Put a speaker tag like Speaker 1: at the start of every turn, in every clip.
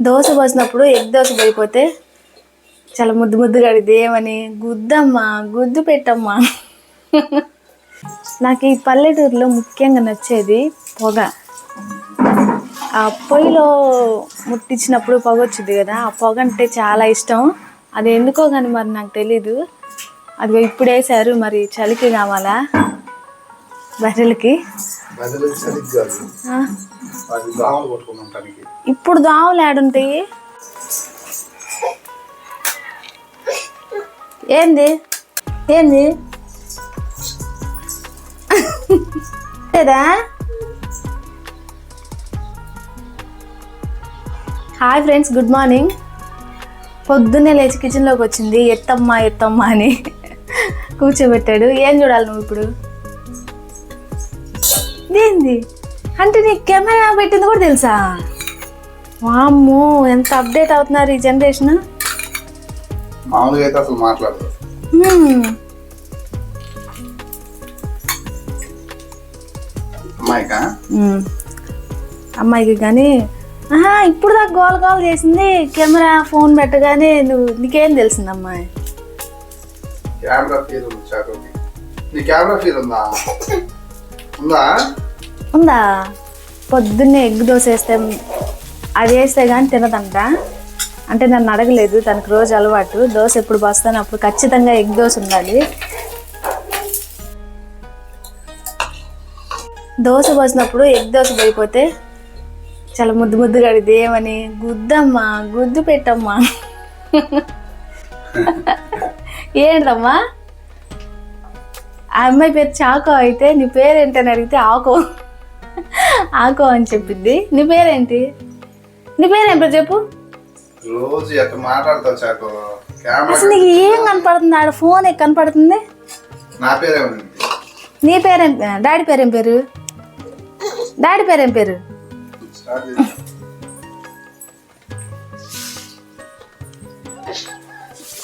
Speaker 1: దోశ పోసినప్పుడు ఎగ్ దోశ పోయిపోతే చాలా ముద్దు ముద్దుగా అడిగింది ఏమని? గుద్దమ్మా గుద్దు పెట్టమ్మా. నాకు ఈ పల్లెటూరులో ముఖ్యంగా నచ్చేది పొగ. ఆ పొయ్యిలో ముట్టించినప్పుడు పొగ వచ్చింది కదా ఆ పొగ అంటే చాలా ఇష్టం. అది ఎందుకో కానీ మరి నాకు తెలీదు. అది ఇప్పుడు వేసారు మరి చలికి కావాలా బర్రెలకి? ఇప్పుడు దావులు ఏడుంటాయి ఏంది? ఏంది? లేదా? హాయ్ ఫ్రెండ్స్ గుడ్ మార్నింగ్ పొద్దున్నే లేచి కిచెన్లోకి వచ్చింది. ఎత్తమ్మా ఎత్తమ్మా అని కూర్చోబెట్టాడు. ఏం చూడాలి నువ్వు ఇప్పుడు? ఏంది? అంటే నీకు కెమెరా పెట్టింది కూడా తెలుసా? వామ్మో ఎంత అప్డేట్ అవుతున్నారు ఈ జనరేషన్
Speaker 2: మామూలుగా అయితే అసలు మాట్లాడదు. అమ్మాయికా?
Speaker 1: అమ్మాయికి కానీ ఆహా ఇప్పుడు దాకా గోల గోల చేసింది కెమెరా ఫోన్ పెట్టగానే నువ్వు నీకేం తెలిసింది అమ్మాయి?
Speaker 2: కెమెరా ఫీల్ ఉంది నీ కెమెరా ఫీల్ ఉందా? ఉందా?
Speaker 1: ఉందా? పొద్దున్నే ఎగ్ దోశ వేస్తే అది వేస్తే కానీ తినదంట. అంటే నన్ను అడగలేదు తనకు రోజు అలవాటు. దోశ ఎప్పుడు పోస్తాను అప్పుడు ఖచ్చితంగా ఎగ్ దోశ ఉండాలి. దోశ పోసినప్పుడు ఎగ్ దోశ పోయిపోతే చాలా ముద్దు ముద్దుగా అడిగింది ఏమని? గుద్దమ్మా గుద్దు పెట్టమ్మా. ఏంటమ్మా? ఆ అమ్మాయి పేరు చాకో అయితే నీ పేరేంటని అడిగితే ఆకో. ఆకో అని చెప్పింది. నీ పేరేంటి? నీ పేరేం పేరు చెప్పు.
Speaker 2: రోజు ఎట్లా మాట్లాడతావు చాకో?
Speaker 1: అసలు నీకు ఏం కనపడుతుంది? ఆడ ఫోన్ ఎక్కడ కనపడుతుంది?
Speaker 2: నా పేరే
Speaker 1: నీ పేరేం డాడీ పేరేం పేరు? డాడీ పేరేం పేరు?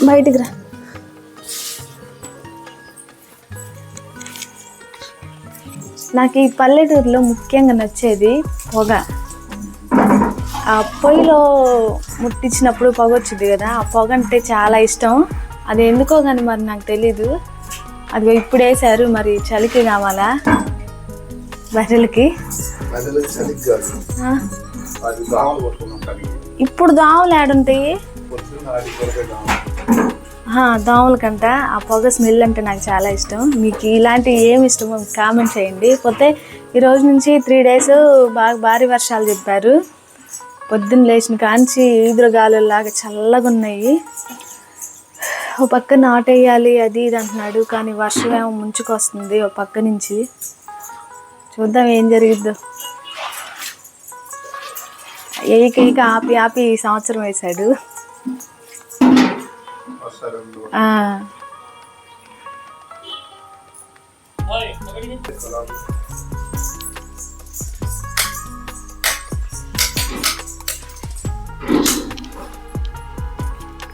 Speaker 1: బయటికి రా. నాకు ఈ పల్లెటూరులో ముఖ్యంగా నచ్చేది పొగ. ఆ పొయ్యిలో ముట్టించినప్పుడు పొగ వచ్చింది కదా ఆ పొగ అంటే చాలా ఇష్టం. అది ఎందుకో కానీ మరి నాకు తెలీదు. అది ఇప్పుడు వేసారు మరి చలికి కావాలా? బర్రెలకి ఇప్పుడు దోమలు ఏడుంటాయి
Speaker 2: దోమలకంట.
Speaker 1: ఆ, పొగ స్మెల్ అంటే నాకు చాలా ఇష్టం. మీకు ఇలాంటి ఏమి ఇష్టమో కామెంట్ చేయండి. పోతే ఈరోజు నుంచి త్రీ డేస్ బాగా భారీ వర్షాలు చెప్పారు. పొద్దున్న లేచిన కాంచి ఈదురుగాలులాగా చల్లగా ఉన్నాయి. ఓ పక్క నాటేయాలి అది ఇది అంటున్నాడు. కానీ వర్షం ఏమో ముంచుకొస్తుంది ఓ పక్క నుంచి. చూద్దాం ఏం జరిగిద్దో. ఏకైక ఆపి ఆపి ఈ సంవత్సరం వేశాడు.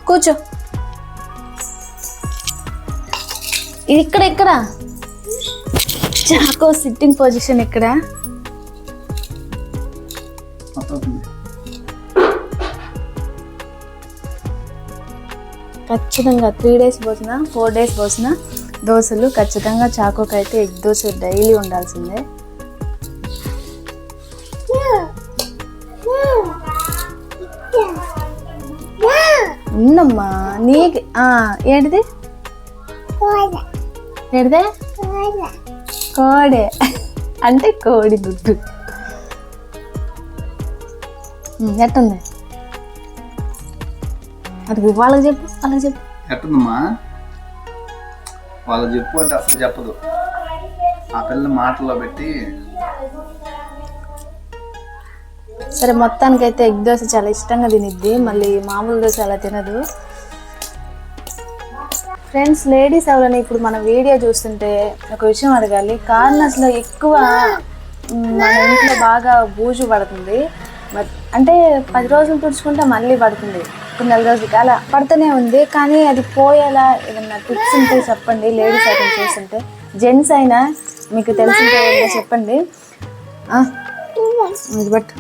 Speaker 1: కూర్చో. ఇది ఇక్కడ ఇక్కడ చాకో సిట్టింగ్ పొజిషన్ ఇక్కడ ఖచ్చితంగా త్రీ డేస్ పోసిన ఫోర్ డేస్ పోసిన దోశలు ఖచ్చితంగా చాకోకి అయితే ఎగ్ దోశ డైలీ ఉండాల్సిందే. ఉన్నమ్మా నీ ఏంటిది? ఏంటిదే? కోడే. అంటే కోడి గుడ్డు ఎట్టుంది? అది వాళ్ళకి చెప్పు వాళ్ళకి చెప్పు.
Speaker 2: ఎట్టుందమ్మా? వాళ్ళు చెప్పు అంటే అసలు చెప్పదు. ఆ పిల్ల మాటల్లో పెట్టి
Speaker 1: సరే మొత్తానికైతే ఎగ్ దోశ చాలా ఇష్టంగా తినిద్ది. మళ్ళీ మామూలు దోశ అలా తినదు. ఫ్రెండ్స్ లేడీస్ ఎవరైనా ఇప్పుడు మన వీడియో చూస్తుంటే ఒక విషయం అడగాలి. కార్నర్స్లో ఎక్కువ మన ఇంట్లో బాగా బూజు పడుతుంది. అంటే పది రోజులు తుడుచుకుంటే మళ్ళీ పడుతుంది. కొన్ని నెల రోజులకి అలా పడుతూనే ఉంది. కానీ అది పోయేలా ఏదన్నా టిప్స్ ఉంటే చెప్పండి. లేడీస్ అయితే చూస్తుంటే జెంట్స్ అయినా మీకు తెలిసిందే చెప్పండి. ఇది బట్